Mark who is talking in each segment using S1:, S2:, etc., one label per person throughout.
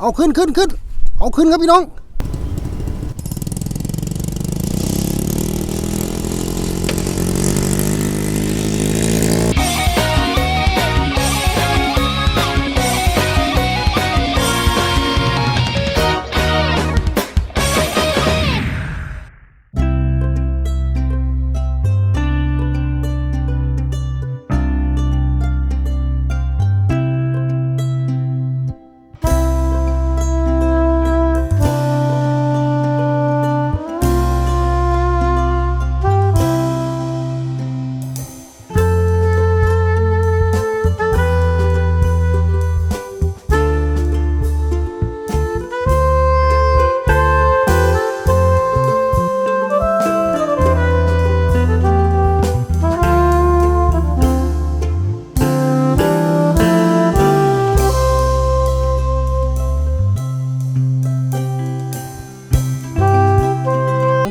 S1: เอาขึ้นขึ้นขึ้นเอาขึ้นครับพี่น้อง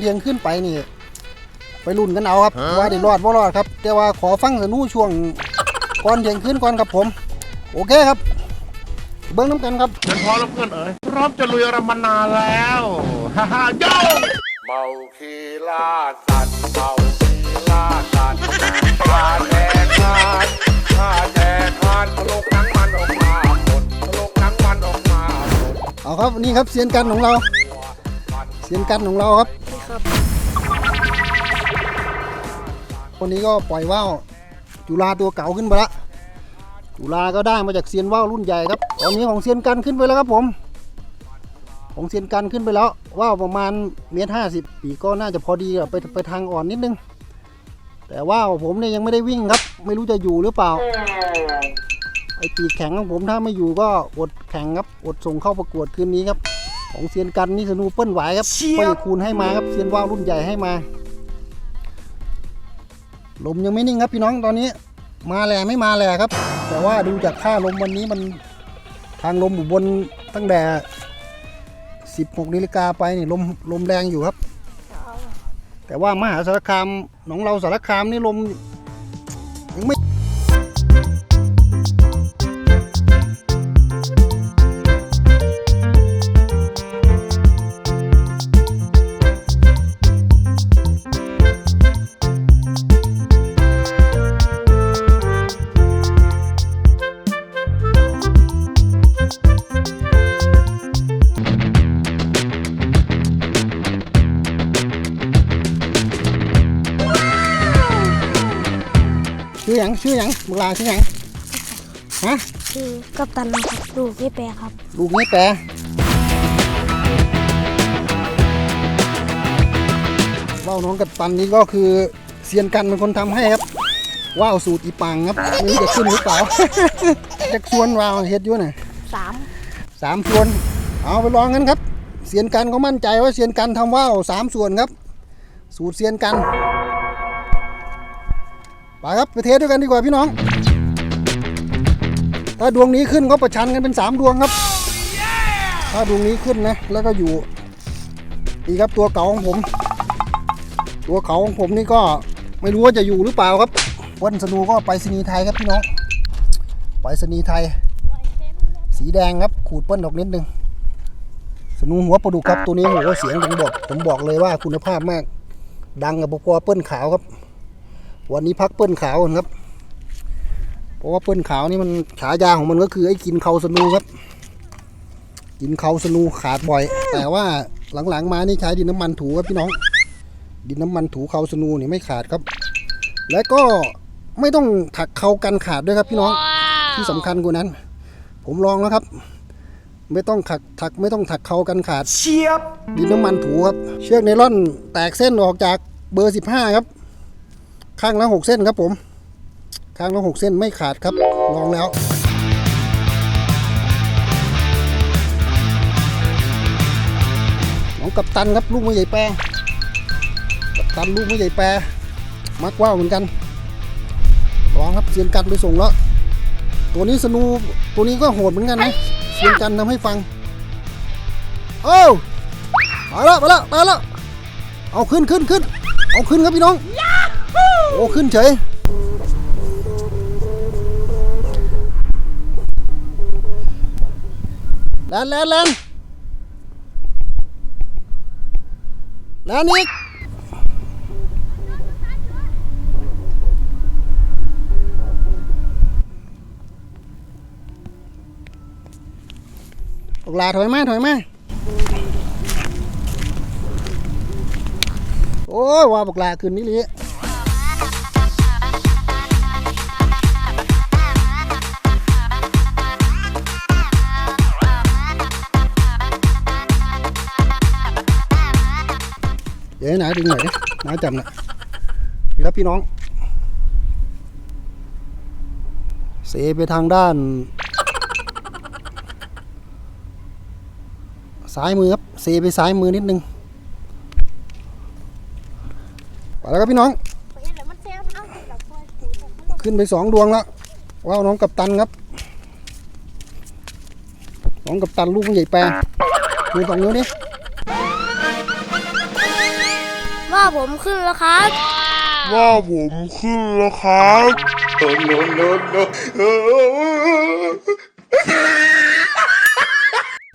S1: เทียงขึ้นไปนี่ ไปรุ่นกันเอาครับว่าได้รอดว่ารอดครับ แต่ว่าขอฟังสนูช่วงก่อนเที่ยงขึ้นก่อนครับผม โอเคครับ เบิ้งน้ำกันครับ
S2: ฉันพร้อมแล้วเพื่อนเอ๋ยพร้อมจะลุยรำมานานแล้วฮ่าฮ่าโย่
S3: เมาคีล่าสัตว์เมาคีล่าสัตว์ข้าแดกทานข้าแดกทานทะลุหนังมันออกมาหมดทะลุหนังมันออกมาหมด
S1: เอาครับนี่ครับเซียนกันของเราเซียนกันของเราครับ
S4: ครับ
S1: คนนี้ก็ปล่อยว่าวจุฬาตัวเก่าขึ้นไปละจุฬาก็ได้มาจากเซียนว่าวรุ่นใหญ่ครับ ตอนนี้ของเซียนกันขึ้นไปแล้วครับผม ของเซียนกันขึ้นไปแล้วว่าวประมาณเมตรห้าสิบปีก็น่าจะพอดีอะไปไปทางอ่อนนิดนึง แต่ว่าวผมเนี่ยยังไม่ได้วิ่งครับ ไม่รู้จะอยู่หรือเปล่าไอปีกแข็งของผมถ้าไม่อยู่ก็อดแข่งครับอดส่งเข้าประกวดคืนนี้ครับ ของเซียนกันนี่สนูเปิ้ลไหวครับเปิ้ลคูณให้มาครับเซียนว่าวรุ่นใหญ่ให้มา ลมยังไม่นิ่งครับพี่น้องตอนนี้ มาแหล่ไม่มาแหล่ครับ แต่ว่าดูจากค่าลมวันนี้มันทางลมอยู่บนตั้งแต่ 16นาฬิกาไปนี่ลมลมแรงอยู่ครับ แต่ว่ามหาสารคามหนองเราสารคามนี่ลมยังไม่ ชื่อหยังชื่อหยังบุกลาชื่อหยังฮะ
S4: คือกัปตันนะครับลูกพี่แปรครับ
S1: ลูกนี้แปรว่าวน้องกัดปันนี้ก็คือเซียนกันเป็นคนทำให้ครับว่าวสูตรอีปังครับไม่รู้จะขึ้นหรือเปล่า จะชวนว่าวเฮ็ดอยู่น่ะ
S4: สาม
S1: สามส่วน เอาไปลองกันครับเซียนกันก็มั่นใจว่าเซียนกันทำว่าวสามส่วนครับ สูตรเซียนกัน ไปครับไปเทสด้วยกันดีกว่าพี่น้อง ถ้าดวงนี้ขึ้นก็ประชันกันเป็นสามดวงครับ ถ้าดวงนี้ขึ้นนะ แล้วก็อยู่นี่ครับตัวเก่าของผม ตัวเก่าของผมนี่ก็ไม่รู้ว่าจะอยู่หรือเปล่าครับวันสนูก็ไปสนีไทยครับพี่น้องไปสนีไทย สีแดงครับขูดเปิ้ลออกนิดนึงสนูหัวปลาดุกครับตัวนี้โหเสียงผมบอกผมบอกเลยว่าคุณภาพมาก ดังกับปกเปิ้ลขาวครับ วันนี้พักเปิ้ลขาวก่อนครับ เพราะว่าเปิ้ลขาวนี่มันฉายาของมันก็คือไอ้กินเขาสนูครับ กินเขาสนูขาดบ่อย แต่ว่าหลังๆมานี่ใช้ดินน้ำมันถูครับพี่น้อง ดินน้ำมันถูเขาสนูนี่ไม่ขาดครับ และก็ไม่ต้องถักเขากันขาดด้วยครับพี่น้อง ที่สำคัญกว่านั้น ผมลองแล้วครับไม่ต้องถักถักไม่ต้องถักเขากันขาดเชียบดินน้ำมันถูครับ เชือกไนล่อนแตกเส้นออกจากเบอร์ 15 ครับ ข้างละ6เส้นครับผม ข้างละ6เส้นไม่ขาดครับลองแล้วน้องกัปตันครับลูกไม่ใหญ่แปรกัปตันลูกไม่ใหญ่แปรมักว่าวเหมือนกันลองครับเซียนกันไปส่งแล้ว ตัวนี้สนูตัวนี้ก็โหดเหมือนกันนะเสียงกันทำให้ฟังโอ้มาแล้วมาแล้วมาแล้วเอาขึ้นขึ้นขึ้นเอาขึ้นครับพี่น้อง โอ้ขึ้นเฉย แลนแลนแลนแลนอีกออกลาถอยมาถอยมาโอ้ยว่าบอกลาคืนนี้เลย ดี๋ยวให้นาดึงหน่อยดิหนาจับหน่อยนี่ครับพี่น้อง เสไปทางด้าน ซ้ายมือครับเซไปซ้ายมือนิดนึงไปแล้วครับพี่น้อง ขึ้นไปสองดวงแล้ว ว้าวน้องกับตันครับ น้องกับตันลูกใหญ่แปรดูสองนิ้วนี่
S4: ผมขึ้นแล้วครับ
S3: ว่าผมขึ้นแล้วครับโนโนโนโน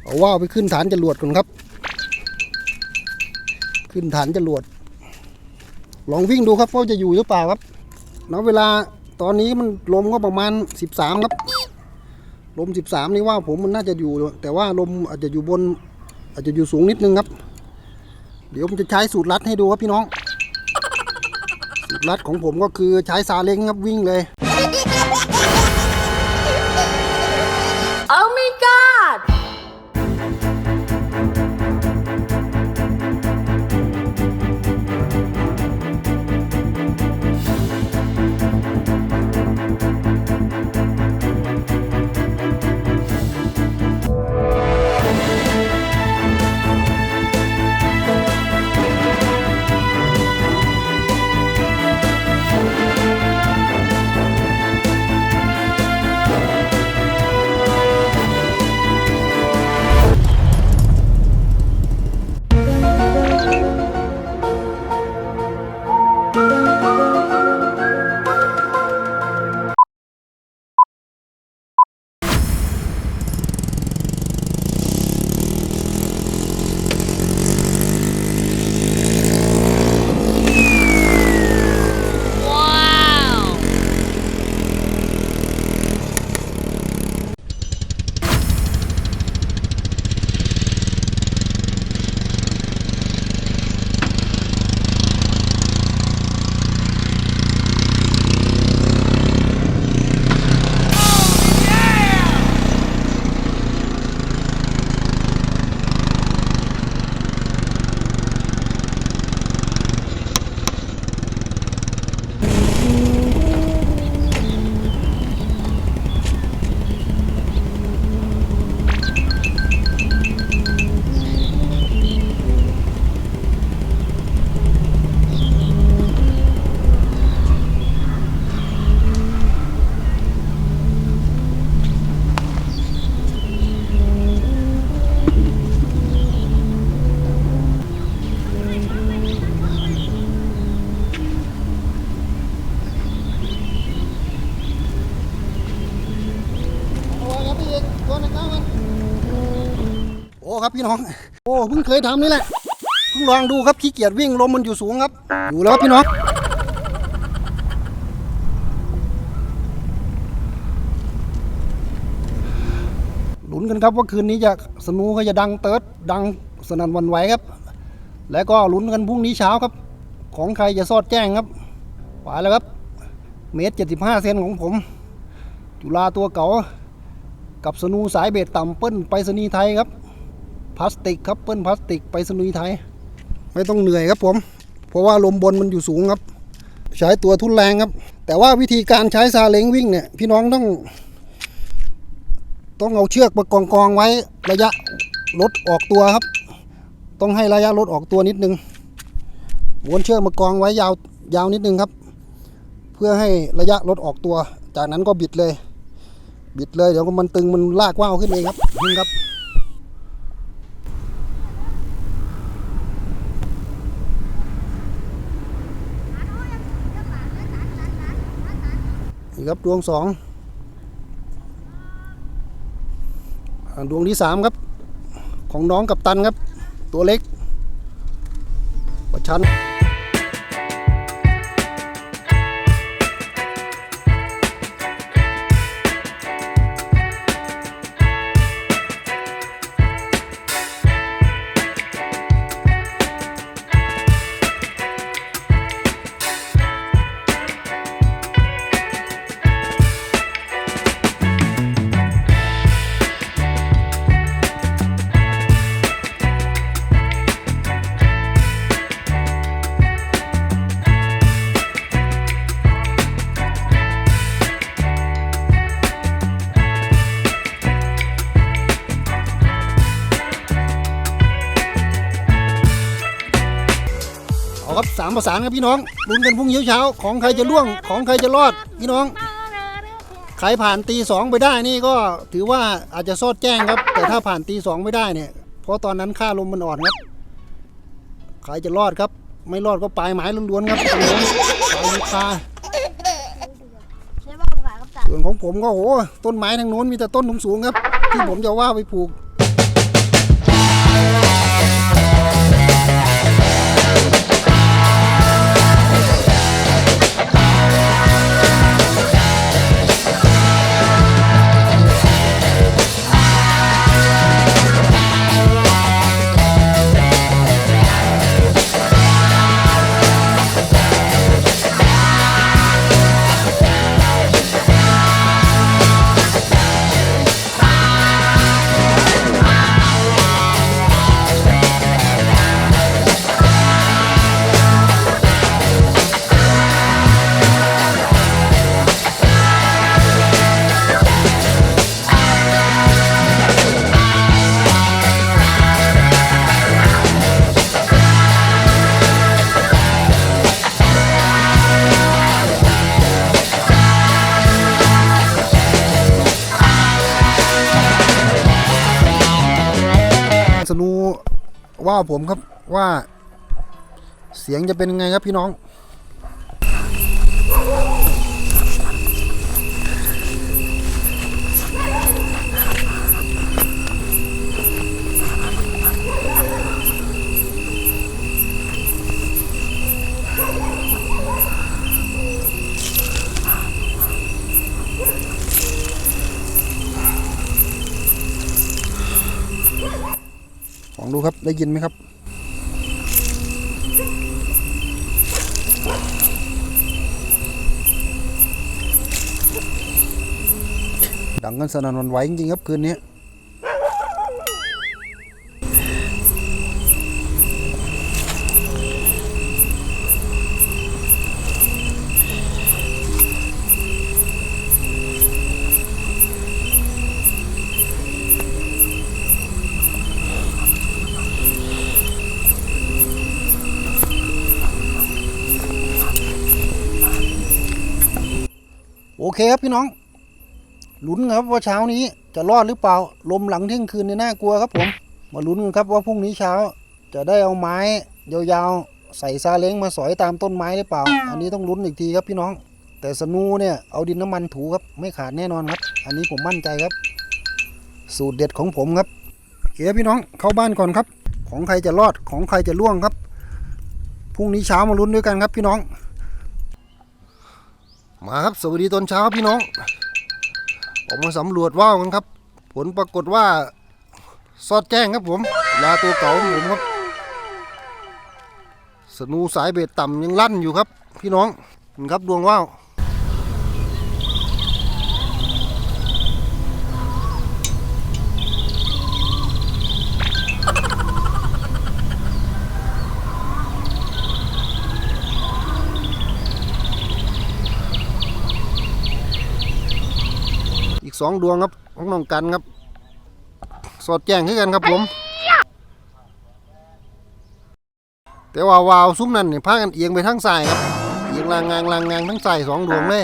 S1: เอาว่าวไปขึ้นฐานจรวดก่อนครับ ขึ้นฐานจรวด ลองวิ่งดูครับว่าจะอยู่หรือเปล่าครับณเวลาตอนนี้มันลมก็ประมาณ 13 ครับ ลม 13 นี่ว่าผมมันน่าจะอยู่ แต่ว่าลมอาจจะอยู่บน อาจจะอยู่สูงนิดนึงครับ เดี๋ยวผมจะใช้สูตรลัดให้ดูครับพี่น้อง สูตรลัดของผมก็คือใช้ซาเล้งครับวิ่งเลย ครับพี่น้อง โอ้เพิ่งเคยทำนี่แหละเพิ่งลองดูครับขี้เกียจวิ่งลมมันอยู่สูงครับอยู่แล้วครับพี่น้องลุ้นกันครับว่าคืนนี้จะสนูก็จะดังเติร์ดดังสนั่นวันไหวครับ แล้วก็ลุ้นกันพรุ่งนี้เช้าครับ ของใครจะสอดแจ้งครับไปแล้วครับ เมตรเจ็ดสิบห้าเซนของผม จุฬาตัวเก่ากับสนูสายเบสต่ำเปิ้ลไปสนีไทยครับ พลาสติกครับเปิ้ลพลาสติกไปสนีย์ไทย ไม่ต้องเหนื่อยครับผม เพราะว่าลมบนมันอยู่สูงครับ ใช้ตัวทุนแรงครับ แต่ว่าวิธีการใช้ซาเล้งวิ่งเนี่ย พี่น้องต้อง ต้องเอาเชือกมากองกองไว้ระยะรถออกตัวครับ ต้องให้ระยะรถออกตัวนิดนึงวนเชือกมากองไว้ยาวยาวนิดนึงครับ เพื่อให้ระยะรถออกตัว จากนั้นก็บิดเลย บิดเลยเดี๋ยวมันตึงมันลากว่าวขึ้นเองครับนี่ครับ ครับดวงสองดวงที่สามครับ ของน้องกับตันครับ ตัวเล็กประชันาครับสามประสานครับพี่น้องลุ้นกันพรุ่งนี้เช้าๆของใครจะล่วงของใครจะรอดพี่น้อง ใครผ่านตีสองไปได้นี่ก็ถือว่าอาจจะซอดแจ้งครับ แต่ถ้าผ่านตีสองไม่ได้เนี่ยเพราะตอนนั้นค่าลมมันอ่อนครับ ใครจะรอดครับ ไม่รอดก็ปลายไม้ล้วนๆครับตรงนู้นปลายลูกคา
S4: ใช่ป่ะผมขายกับตัน
S1: ส่วนของผมก็โหต้นไม้ทางโน้นมีแต่ต้นสูงๆครับ ที่ผมจะว่าไปปลูก ว่าผมครับว่า เสียงจะเป็นไงครับพี่น้อง ดูครับได้ยินไหมครับ ดังกันสนั่นวันไหวจริงๆครับคืนนี้ เคครับพี่น้องลุ้นครับว่าเช้านี้จะรอดหรือเปล่า ลมหลังเที่ยงคืนนี่น่ากลัวครับผม มาลุ้นกันครับว่าพรุ่งนี้เช้า จะได้เอาไม้ยาวๆใส่ซาเล้งมาสอยตามต้นไม้หรือเปล่า อันนี้ต้องลุ้นอีกทีครับพี่น้อง แต่สนูเนี่ยเอาดินน้ำมันถูครับไม่ขาดแน่นอนครับ อันนี้ผมมั่นใจครับ สูตรเด็ดของผมครับเคครับพี่น้องเข้าบ้านก่อนครับ ของใครจะรอดของใครจะล่วงครับพรุ่งนี้เช้ามาลุ้นด้วยกันครับพี่น้อง มาครับสวัสดีตอนเช้าพี่น้อง ออกมาสำรวจว่าวกันครับ ผลปรากฏว่าซอดแจ้งครับผมลาตัวเก่าผมครับ สนูสายเบ็ดต่ำยังลั่นอยู่ครับ พี่น้องครับดวงว่าว สองดวงครับของน้องกันครับ สอดแจ้งให้กันครับผม แต่ว่าวาวซุ้มนั่นเนี่ยพากันเอียงไปทางซ้ายครับเอียงลางงางลางงางทั้งซ้ายสองดวงเลย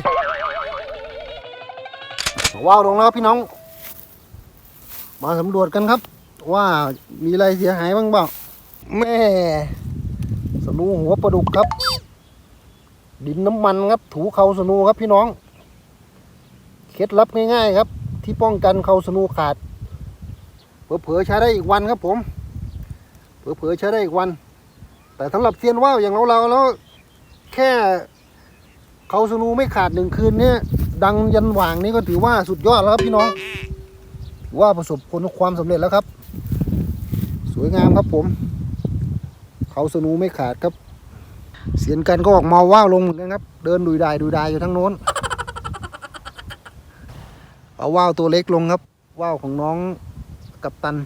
S1: ว้าวดวงแล้วพี่น้อง มาสำรวจกันครับ ว่ามีอะไรเสียหายบ้างเปล่าแม่สนูหัวปลาดุกครับ ดินน้ำมันครับ ถูเขาสนูครับพี่น้อง เคล็ดลับง่ายๆครับ ที่ป้องกันเขาสนูขาด เผลอๆใช้ได้อีกวันครับผม เผลอๆใช้ได้อีกวัน แต่สำหรับเซียนว่าวอย่างเราเราๆแล้ว แค่เขาสนูไม่ขาดหนึ่งคืนเนี่ยดังยันหว่างนี่ก็ถือว่าสุดยอดแล้วครับพี่น้องถือว่าประสบผลความสำเร็จแล้วครับ สวยงามครับผม เขาสนูไม่ขาดครับ เสียนกันก็ออกมาว่าวลงเหมือนกันครับ เดินดุยดายดุยดายอยู่ทั้งโน้น เอาว่าวตัวเล็กลงครับ ว่าวของน้องกับตัน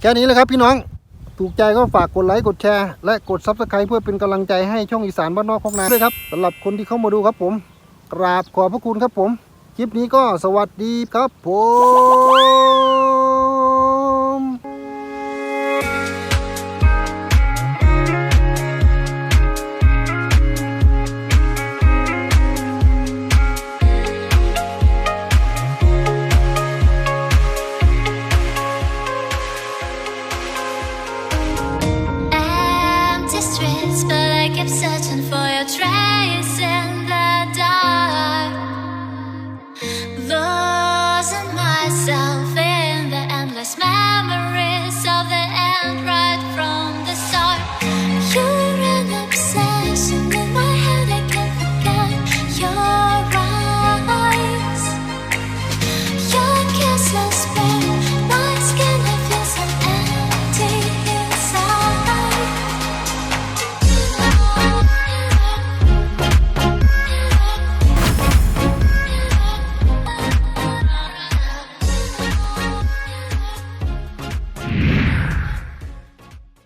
S1: แค่นี้เลยครับพี่น้องถูกใจก็ฝากกดไลค์กดแชร์ และกดซับสไครต์เพื่อเป็นกำลังใจให้ช่องอีสานบ้านนอกของนาด้วยครับสำหรับคนที่เข้ามาดูครับผม กราบขอบพระคุณครับผม คลิปนี้ก็สวัสดีครับผม